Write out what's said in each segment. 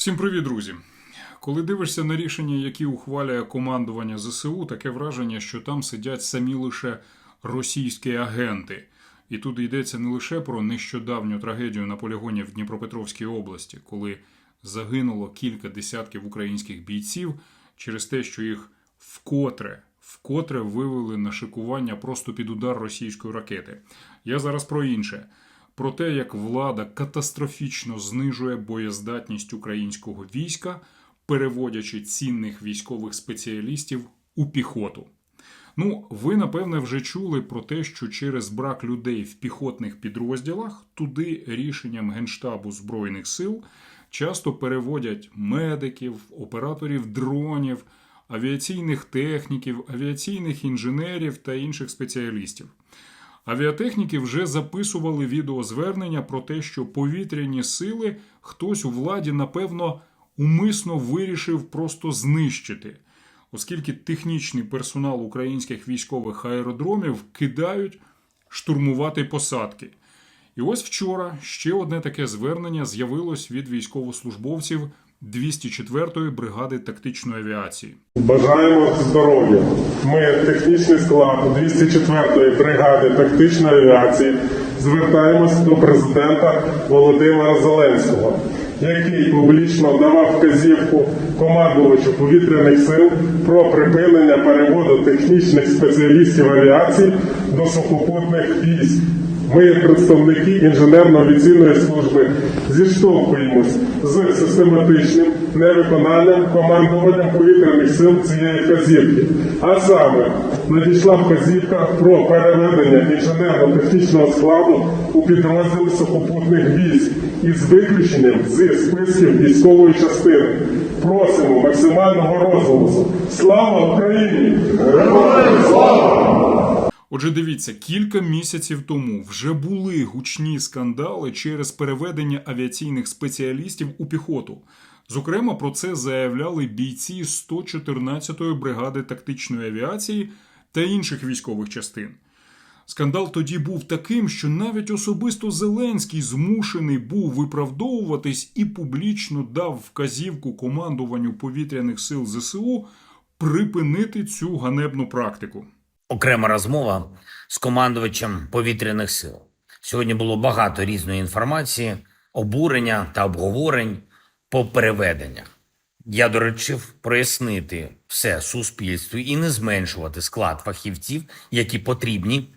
Всім привіт, друзі! Коли дивишся на рішення, які ухвалює командування ЗСУ, таке враження, що там сидять самі лише російські агенти. І тут йдеться не лише про нещодавню трагедію на полігоні в Дніпропетровській області, коли загинуло кілька десятків українських бійців через те, що їх вкотре, вкотре вивели на шикування просто під удар російської ракети. Я зараз про інше про те, як влада катастрофічно знижує боєздатність українського війська, переводячи цінних військових спеціалістів у піхоту. Ну, ви напевне вже чули про те, що через брак людей в піхотних підрозділах туди рішенням Генштабу Збройних сил часто переводять медиків, операторів дронів, авіаційних техніків, авіаційних інженерів та інших спеціалістів. Авіатехніки вже записували відеозвернення про те, що повітряні сили хтось у владі, напевно, умисно вирішив просто знищити, оскільки технічний персонал українських військових аеродромів кидають штурмувати посадки. І ось вчора ще одне таке звернення з'явилось від військовослужбовців 204-ї бригади тактичної авіації. Бажаємо здоров'я. Ми, технічний склад 204-ї бригади тактичної авіації, звертаємось до президента Володимира Зеленського, який публічно давав вказівку командувачу повітряних сил про припинення переводу технічних спеціалістів авіації до сухопутних військ. Ми, як представники інженерно-авіаційної служби, зіштовхуємось з систематичним невиконанням командуванням повітряних сил цієї вказівки. А саме надійшла вказівка про переведення інженерно-технічного складу у підрозділи сухопутних військ із виключенням зі списків військової частини. Просимо максимального розголосу. Слава Україні! Героям слава! Отже, дивіться, кілька місяців тому вже були гучні скандали через переведення авіаційних спеціалістів у піхоту. Зокрема, про це заявляли бійці 114-ї бригади тактичної авіації та інших військових частин. Скандал тоді був таким, що навіть особисто Зеленський змушений був виправдовуватись і публічно дав вказівку командуванню повітряних сил ЗСУ припинити цю ганебну практику. Окрема розмова з командувачем повітряних сил. Сьогодні було багато різної інформації, обурення та обговорень по переведеннях. Я доручив прояснити все суспільству і не зменшувати склад фахівців, які потрібні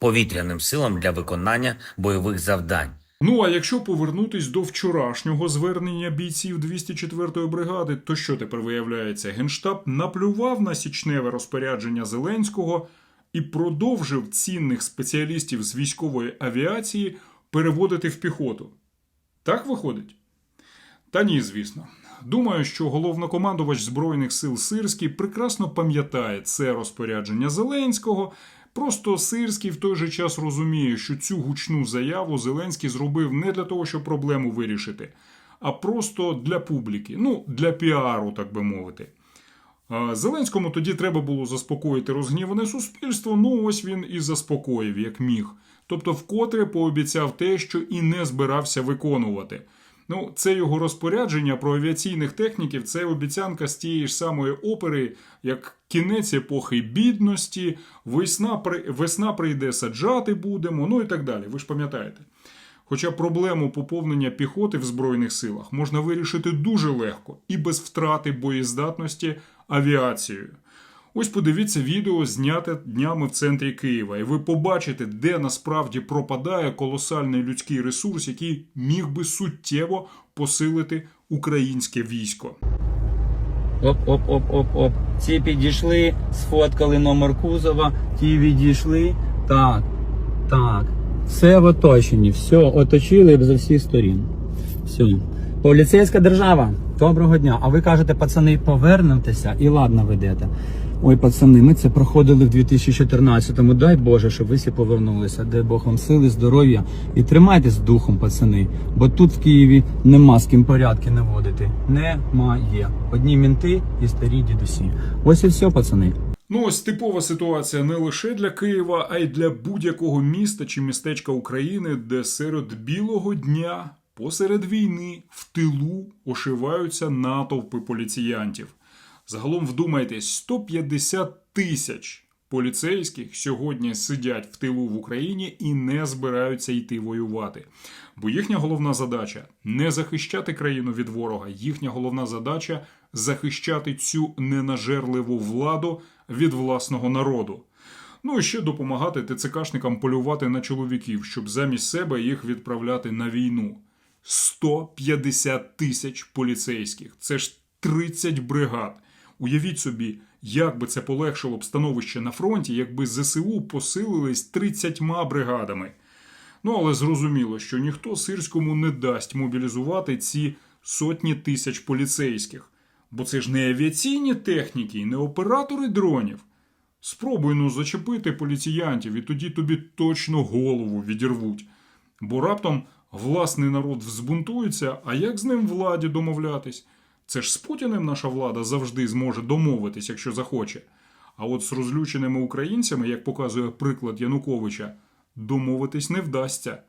повітряним силам для виконання бойових завдань. Ну а якщо повернутись до вчорашнього звернення бійців 204-ї бригади, то що тепер виявляється? Генштаб наплював на січневе розпорядження Зеленського і продовжив цінних спеціалістів з військової авіації переводити в піхоту. Так виходить? Та ні, звісно. Думаю, що головнокомандувач Збройних сил Сирський прекрасно пам'ятає це розпорядження Зеленського. Просто Сирський в той же час розуміє, що цю гучну заяву Зеленський зробив не для того, щоб проблему вирішити, а просто для публіки, ну, для піару, так би мовити. Зеленському тоді треба було заспокоїти розгніване суспільство. Ну ось він і заспокоїв, як міг. Тобто, вкотре пообіцяв те, що і не збирався виконувати. Ну, це його розпорядження про авіаційних техніків, це обіцянка з тієї ж самої опери, як кінець епохи бідності, весна, весна прийде саджати будемо, ну і так далі. Ви ж пам'ятаєте. Хоча проблему поповнення піхоти в Збройних силах можна вирішити дуже легко і без втрати боєздатності авіацією. Ось подивіться відео, зняте днями в центрі Києва, і ви побачите, де насправді пропадає колосальний людський ресурс, який міг би суттєво посилити українське військо. Оп, оп, оп, оп, оп. Ці підійшли, сфоткали номер кузова, ті відійшли. Так, так. Все в оточенні, все, оточили б з усіх сторін. Все. Поліцейська держава. Доброго дня. А ви кажете, пацани, повернемося і ладно ведете. Ой, пацани, ми це проходили в 2014-му. Дай Боже, щоб ви всі повернулися. Дай Бог вам сили, здоров'я і тримайтесь духом, пацани. Бо тут в Києві нема з ким порядки наводити. Немає. Одні мінти і старі дідусі. Ось і все, пацани. Ну, ось типова ситуація не лише для Києва, а й для будь-якого міста чи містечка України, де серед білого дня посеред війни в тилу ошиваються натовпи поліціянтів. Загалом вдумайтесь, 150 тисяч поліцейських сьогодні сидять в тилу в Україні і не збираються йти воювати. Бо їхня головна задача не захищати країну від ворога, їхня головна задача захищати цю ненажерливу владу від власного народу. Ну і ще допомагати ТЦКшникам полювати на чоловіків, щоб замість себе їх відправляти на війну. 150 тисяч поліцейських. Це ж 30 бригад. Уявіть собі, як би це полегшило б становище на фронті, якби ЗСУ посилились 30 бригадами. Ну, але зрозуміло, що ніхто сирському не дасть мобілізувати ці сотні тисяч поліцейських. Бо це ж не авіаційні техніки не оператори дронів. Спробуй ну зачепити поліціянтів, і тоді тобі точно голову відірвуть. Бо раптом власний народ взбунтується, а як з ним владі домовлятись? Це ж з Путіним наша влада завжди зможе домовитись, якщо захоче. А от з розлюченими українцями, як показує приклад Януковича, домовитись не вдасться.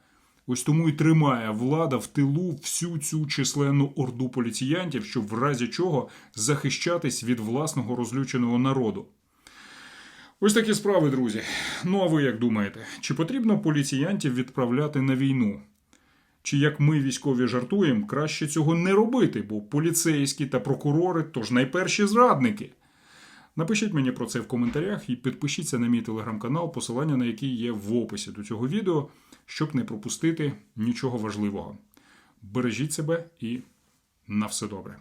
Ось тому і тримає влада в тилу всю цю численну орду поліціянтів, щоб в разі чого захищатись від власного розлюченого народу. Ось такі справи, друзі. Ну а ви як думаєте, чи потрібно поліціянтів відправляти на війну? Чи як ми військові жартуємо, краще цього не робити, бо поліцейські та прокурори то ж найперші зрадники. Напишіть мені про це в коментарях і підпишіться на мій телеграм-канал, посилання на який є в описі до цього відео, щоб не пропустити нічого важливого. Бережіть себе і на все добре.